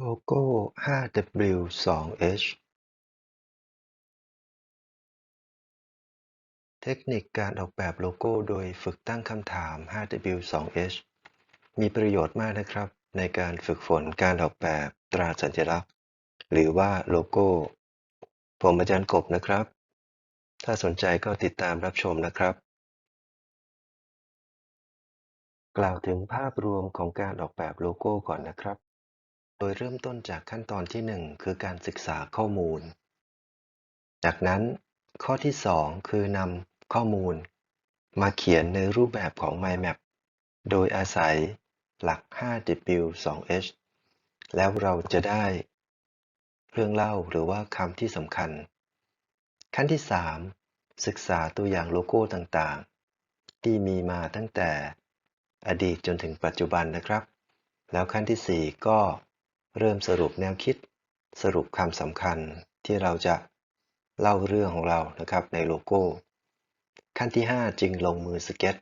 โลโก้ 5W2H เทคนิคการออกแบบโลโก้โดยฝึกตั้งคำถาม 5W2H มีประโยชน์มากนะครับ ในการฝึกฝนการออกแบบตราสัญลักษณ์ หรือว่าโลโก้ ผมอาจารย์กบนะครับ ถ้าสนใจก็ติดตามรับชมนะครับ กล่าวถึงภาพรวมของการออกแบบโลโก้ก่อนนะครับ โดยเริ่มต้นจากขั้นตอนที่1คือการศึกษาข้อมูล จากนั้นข้อที่2คือนำข้อมูล มาเขียนในรูปแบบของ Mind Map โดยอาศัยหลัก 5W2H แล้วเราจะได้ เรื่องเล่าหรือว่าคำที่สำคัญ ขั้นที่ 3 ศึกษาตัวอย่างโลโก้ต่างๆ ที่มีมาตั้งแต่อดีตจนถึงปัจจุบันนะครับ แล้วขั้นที่ 4 ก็ เริ่มสรุปแนวคิดสรุปคำสำคัญที่เราจะเล่าเรื่องของเรานะครับในโลโก้ ขั้นที่ 5 จึงลงมือสเก็ต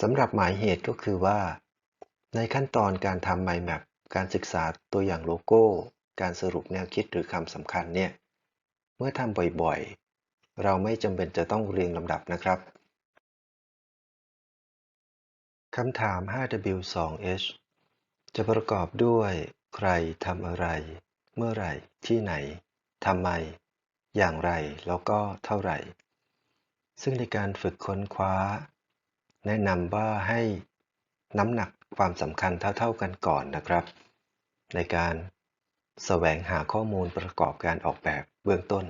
สำหรับหมายเหตุก็คือว่า ในขั้นตอนการทำ Mind Map การศึกษาตัวอย่างโลโก้ การสรุปแนวคิดหรือคำสำคัญเนี่ย เมื่อทำบ่อยๆ เราไม่จำเป็นจะต้องเรียงลำดับนะครับคำถาม 5W2H จะประกอบด้วย ใครทำอะไร เมื่อไหร่ ที่ไหนทำไม อย่างไร แล้วก็เท่าไหร่ ซึ่งในการฝึกค้นคว้า แนะนำว่าให้น้ำหนักความสำคัญเท่า ๆกันก่อนนะครับ ในการแสวงหาข้อมูลประกอบการออกแบบเบื้องต้น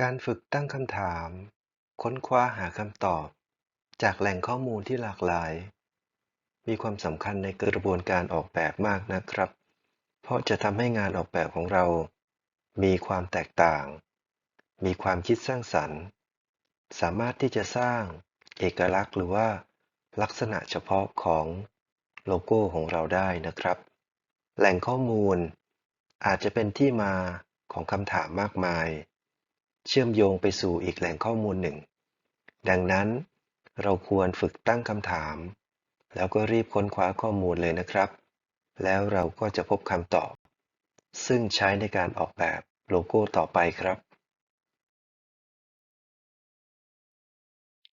การฝึกตั้งคำถาม ค้นคว้าหาคำตอบ จากแหล่งข้อมูลที่หลากหลาย มีความสำคัญในกระบวนการออกแบบมากนะครับ เพราะจะทำให้งานออกแบบของเรา มีความแตกต่าง มีความคิดสร้างสรรค์ สามารถที่จะสร้างเอกลักษณ์หรือว่า ลักษณะเฉพาะของโลโก้ของเราได้นะครับ แหล่งข้อมูล อาจจะเป็นที่มาของคำถามมากมาย เชื่อมโยงไปสู่อีกแหล่งข้อมูลหนึ่ง ดังนั้น เราควรฝึกตั้งคำถาม แล้วก็รีบค้นคว้าข้อมูลเลยนะครับ แล้วเราก็จะพบคำตอบ ซึ่งใช้ในการออกแบบโลโก้ต่อไปครับ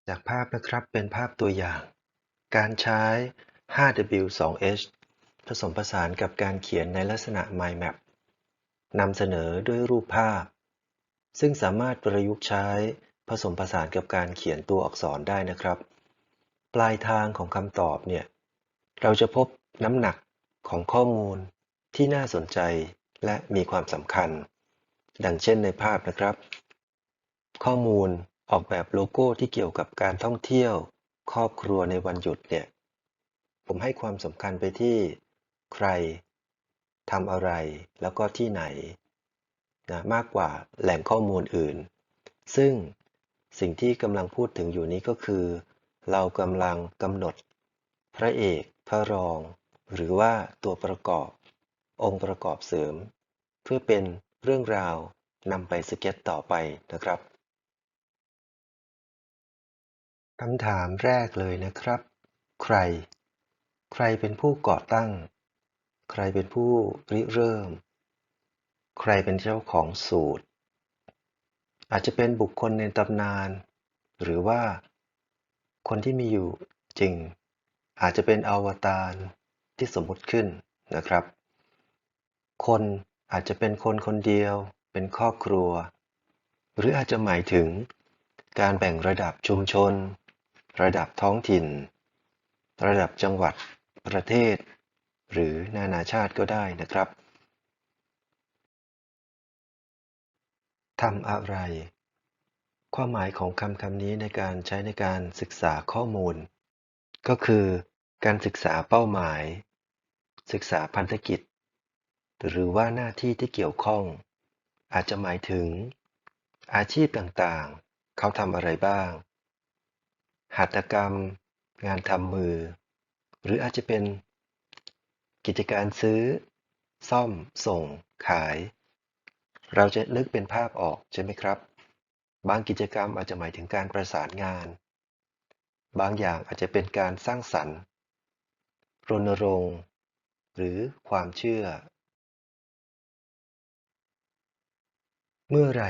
จากภาพนะครับเป็นภาพตัวอย่าง การใช้ 5W2H ผสมผสานกับการเขียนในลักษณะ Mind Map นำเสนอด้วยรูปภาพ ซึ่งสามารถประยุกต์ใช้ ผสมผสานกับการเขียนตัวอักษรได้นะครับ ปลายทางของคำตอบเนี่ย เราจะพบน้ำหนักของข้อมูลที่น่าสนใจและมีความสำคัญ ดังเช่นในภาพนะครับ ข้อมูลออกแบบโลโก้ที่เกี่ยวกับการท่องเที่ยว ครอบครัวในวันหยุดเนี่ย ผมให้ความสำคัญไปที่ ใครทำอะไรแล้วก็ที่ไหนนะมากกว่าแหล่งข้อมูลอื่น ซึ่ง สิ่งที่กำลังพูดถึงอยู่นี้ก็คือ เรากำลังกำหนด พระเอก พระรอง หรือว่าตัวประกอบ องค์ประกอบเสริม เพื่อเป็นเรื่องราวนำไปสเก็ตต่อไปนะครับคำถามแรกเลยนะครับ ใคร ใครเป็นผู้ก่อตั้ง ใครเป็นผู้ริเริ่ม ใครเป็นเจ้าของสูตร อาจจะเป็นบุคคลในตำนาน หรือว่า คนที่มีอยู่จริง อาจจะเป็นอวตารที่สมมุติขึ้นนะครับ คนอาจจะเป็นคนคนเดียว เป็นครอบครัว หรืออาจจะหมายถึงการแบ่งระดับชุมชน ระดับท้องถิ่น ระดับจังหวัด ประเทศ หรือนานาชาติก็ได้นะครับ ทำอะไร ความหมายของคำคำนี้ในการใช้ในการศึกษาข้อมูล ก็คือ การศึกษาเป้าหมาย ศึกษาพันธกิจ หรือว่าหน้าที่ที่เกี่ยวข้อง อาจจะหมายถึง อาชีพต่างๆ เขาทำอะไรบ้าง หัตถกรรม งานทำมือ หรืออาจจะเป็น กิจการซื้อ ซ่อม ส่ง ขาย เราจะนึกเป็นภาพออกใช่ไหมครับ บางกิจกรรมอาจจะหมายถึงการประสานงาน บางอย่างอาจจะเป็นการสร้างสรรค์ รณรงค์ หรือความเชื่อ เมื่อไร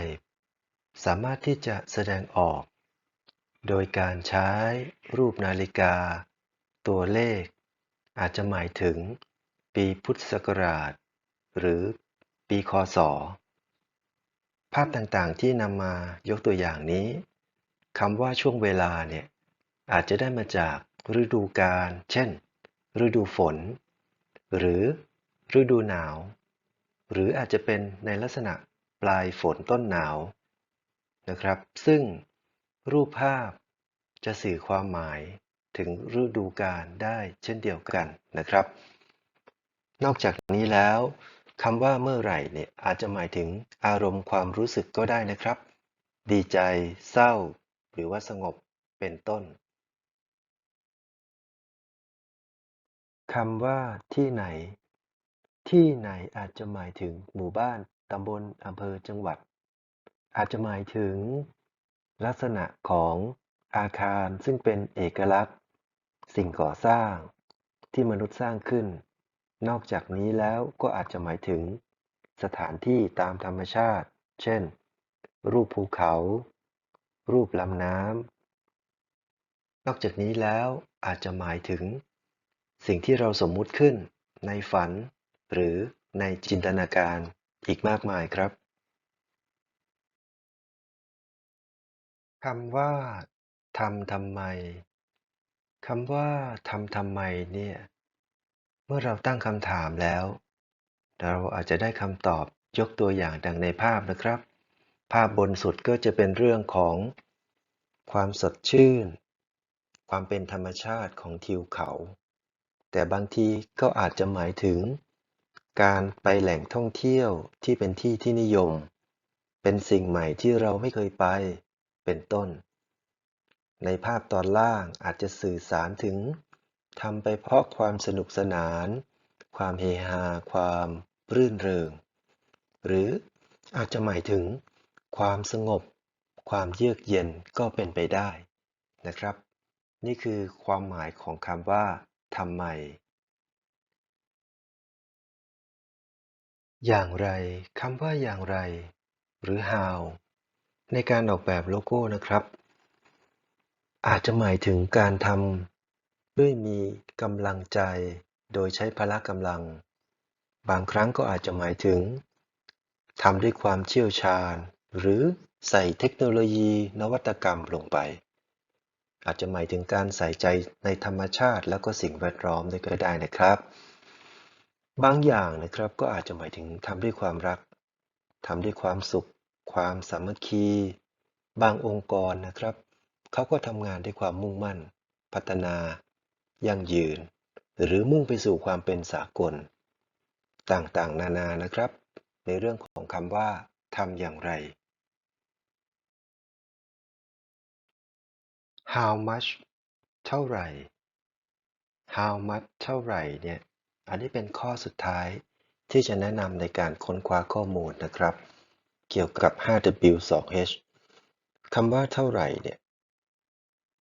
สามารถที่จะแสดงออก โดยการใช้รูปนาฬิกา ตัวเลข อาจจะหมายถึง ปีพุทธศักราช หรือปีคศ ภาพต่างๆที่นำมายกตัวอย่างนี้คำว่าช่วงเวลาเนี่ยอาจจะได้มาจากฤดูกาลเช่น ฤดูฝน หรือฤดูหนาว หรืออาจจะเป็นในลักษณะปลายฝนต้นหนาวนะครับ ซึ่งรูปภาพจะสื่อความหมายถึงฤดูกาลได้เช่นเดียวกันนะครับ นอกจากนี้แล้ว คำว่าเมื่อไหร่เนี่ยอาจจะหมายถึงอารมณ์ความรู้สึกก็ได้นะครับ ดีใจ เศร้า หรือว่าสงบเป็นต้นคำว่าที่ไหน ที่ไหนอาจจะหมายถึงหมู่บ้านตำบลอำเภอจังหวัด อาจจะหมายถึง ลักษณะของอาคารซึ่งเป็นเอกลักษณ์ สิ่งก่อสร้างที่มนุษย์สร้างขึ้น นอกจากนี้แล้วก็อาจจะหมายถึง สถานที่ตามธรรมชาติ เช่น รูปภูเขา รูปลำน้ำ นอกจากนี้แล้วอาจจะหมายถึง สิ่งที่เราสมมุติขึ้น ในฝัน หรือในจินตนาการอีกมากมายครับคำว่าทำทำไมคำว่าทำทำไมเนี่ย เมื่อเราตั้งคำถามแล้ว เราอาจจะได้คำตอบยกตัวอย่างดังในภาพนะครับ ภาพบนสุดก็จะเป็นเรื่องของ ความสดชื่น ความเป็นธรรมชาติของทิวเขา แต่บางทีก็อาจจะหมายถึง การไปแหล่งท่องเที่ยวที่เป็นที่ที่นิยม เป็นสิ่งใหม่ที่เราไม่เคยไป เป็นต้น ในภาพตอนล่างอาจจะสื่อสารถึง ทำไปเพราะความสนุกสนาน ความเฮฮา ความรื่นเริง หรืออาจจะหมายถึงความสงบ ความเยือกเย็นก็เป็นไปได้นะครับ นี่คือความหมายของคำว่าทำไม อย่างไรคำว่าอย่างไร หรือ how ในการออกแบบโลโก้นะครับ อาจจะหมายถึงการทำ ด้วยมีกำลังใจ โดยใช้พละกำลัง บางครั้งก็อาจจะหมายถึงทำด้วยความเชี่ยวชาญ หรือใส่เทคโนโลยีนวัตกรรมลงไป อาจจะหมายถึงการใส่ใจในธรรมชาติแล้วก็สิ่งแวดล้อมด้วยก็ได้นะครับ บางอย่างนะครับก็อาจจะหมายถึงทำด้วยความรักทำด้วยความสุข ความสามัคคี บางองค์กรนะครับ เขาก็ทำงานด้วยความมุ่งมั่น พัฒนา ยั่งยืน หรือมุ่งไปสู่ความเป็นสากล ต่างๆ นานานะครับ ในเรื่องของคำว่าทำอย่างไร how much เท่าไหร่ how much เท่าไหร่เนี่ย อันนี้เป็นข้อสุดท้ายที่จะแนะนำในการค้นคว้าข้อมูลนะครับ เกี่ยวกับ 5W2H คำว่าเท่าไหร่เนี่ย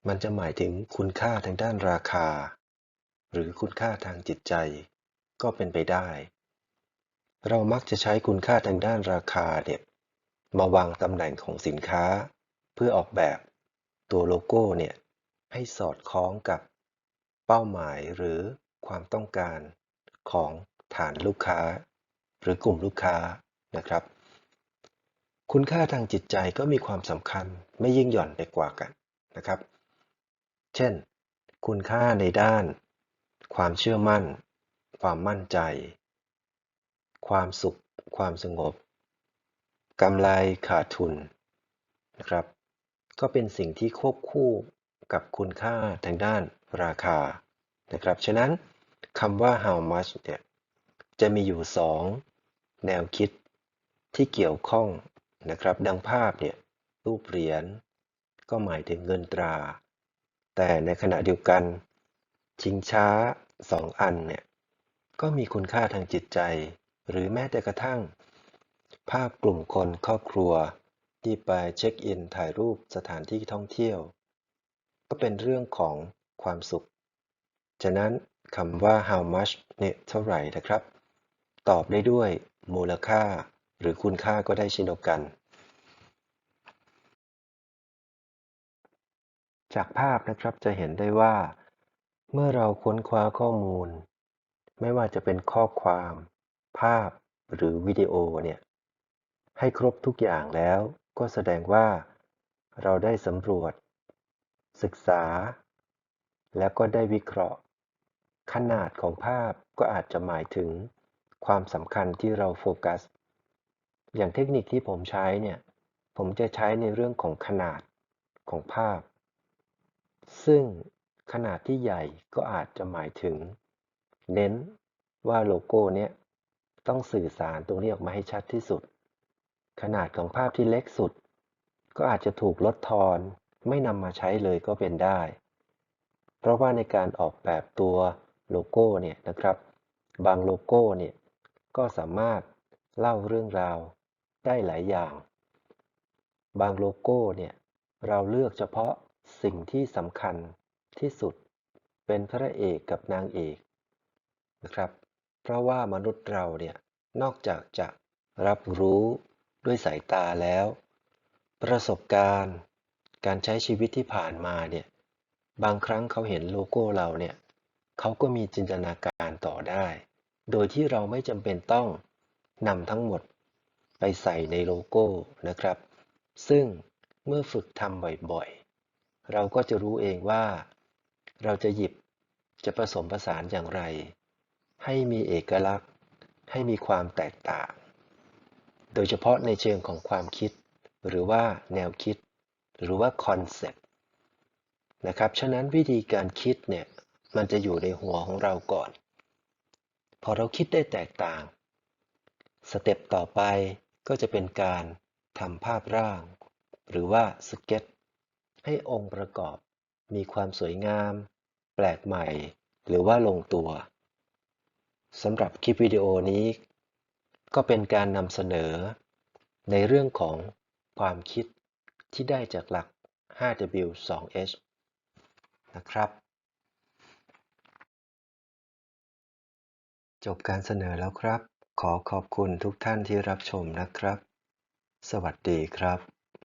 มันจะหมายถึงคุณค่าทางด้านราคา หรือคุณค่าทางจิตใจ ก็เป็นไปได้ เรามักจะใช้คุณค่าทางด้านราคาเนี่ย มาวางตำแหน่งของสินค้า เพื่อออกแบบตัวโลโก้เนี่ย ให้สอดคล้องกับเป้าหมายหรือความต้องการของฐานลูกค้า หรือกลุ่มลูกค้านะครับ คุณค่าทางจิตใจก็มีความสำคัญไม่ยิ่งหย่อนไปกว่ากันนะครับ เช่น คุณค่าในด้าน ความเชื่อมั่น ความมั่นใจ ความสุข ความสงบกำไรขาดทุนนะครับ ก็เป็นสิ่งที่ควบคู่กับคุณค่าทางด้านราคานะครับ ฉะนั้นคำว่า how much เนี่ยจะมีอยู่ 2 แนวคิดที่เกี่ยวข้องนะครับ ดังภาพเนี่ยรูปเหรียญก็หมายถึงเงินตรา แต่ในขณะเดียวกัน ชิงช้าสองอันเนี่ยก็มีคุณค่าทางจิตใจ หรือแม้แต่กระทั่ง ภาพกลุ่มคนครอบครัวที่ไปเช็คอินถ่ายรูปสถานที่ท่องเที่ยว ก็เป็นเรื่องของความสุข ฉะนั้นคำว่า how much เนี่ยเท่าไหร่นะครับ ตอบได้ด้วยมูลค่าหรือคุณค่าก็ได้เช่นเดียวกัน จากภาพนะครับจะเห็นได้ว่า เมื่อเราค้นคว้าข้อมูล ไม่ว่าจะเป็นข้อความ ภาพหรือวิดีโอเนี่ยให้ครบทุกอย่างแล้วก็แสดงว่า เราได้สำรวจ ศึกษา แล้วก็ได้วิเคราะห์ ขนาดของภาพก็อาจจะหมายถึง ความสำคัญที่เราโฟกัส อย่างเทคนิคที่ผมใช้เนี่ยผมจะใช้ในเรื่องของขนาดของภาพ ซึ่งขนาดที่ใหญ่ก็อาจจะหมายถึง เน้นว่าโลโก้เนี้ยต้องสื่อสารตรงนี้ออกมาให้ชัดที่สุด ขนาดของภาพที่เล็กสุด ก็อาจจะถูกลดทอนไม่นำมาใช้เลยก็เป็นได้ เพราะว่าในการออกแบบตัวโลโก้เนี่ยนะครับ บางโลโก้เนี่ยก็สามารถเล่าเรื่องราวได้หลายอย่าง บางโลโก้เนี่ยเราเลือกเฉพาะ สิ่งที่สำคัญที่สุดเป็นพระเอกกับนางเอกนะครับ เพราะว่ามนุษย์เราเนี่ยนอกจากจะรับรู้ด้วยสายตาแล้ว ประสบการณ์ การใช้ชีวิตที่ผ่านมาเนี่ยบางครั้งเขาเห็นโลโก้เราเนี่ยเขาก็มีจินตนาการต่อได้ โดยที่เราไม่จำเป็นต้องนำทั้งหมดไปใส่ในโลโก้นะครับ ซึ่งเมื่อฝึกทำบ่อย เราก็จะรู้เองว่า เราจะหยิบจะผสมผสานอย่างไร ให้มีเอกลักษณ์ ให้มีความแตกต่าง โดยเฉพาะในเชิงของความคิด หรือว่าแนวคิด หรือว่าคอนเซ็ปต์นะครับฉะนั้นวิธีการคิดเนี่ยมันจะอยู่ในหัวของเราก่อน พอเราคิดได้แตกต่าง สเต็ปต่อไปก็จะเป็นการทำภาพร่าง หรือว่าสเก็ต ให้องค์ประกอบมีความสวยงาม แปลกใหม่ หรือว่าลงตัวสำหรับคลิปวิดีโอนี้ ก็เป็นการนำเสนอ ในเรื่องของความคิดที่ได้จากหลัก 5W 2H นะครับ จบการเสนอแล้วครับ ขอขอบคุณทุกท่านที่รับชมนะครับ สวัสดีครับ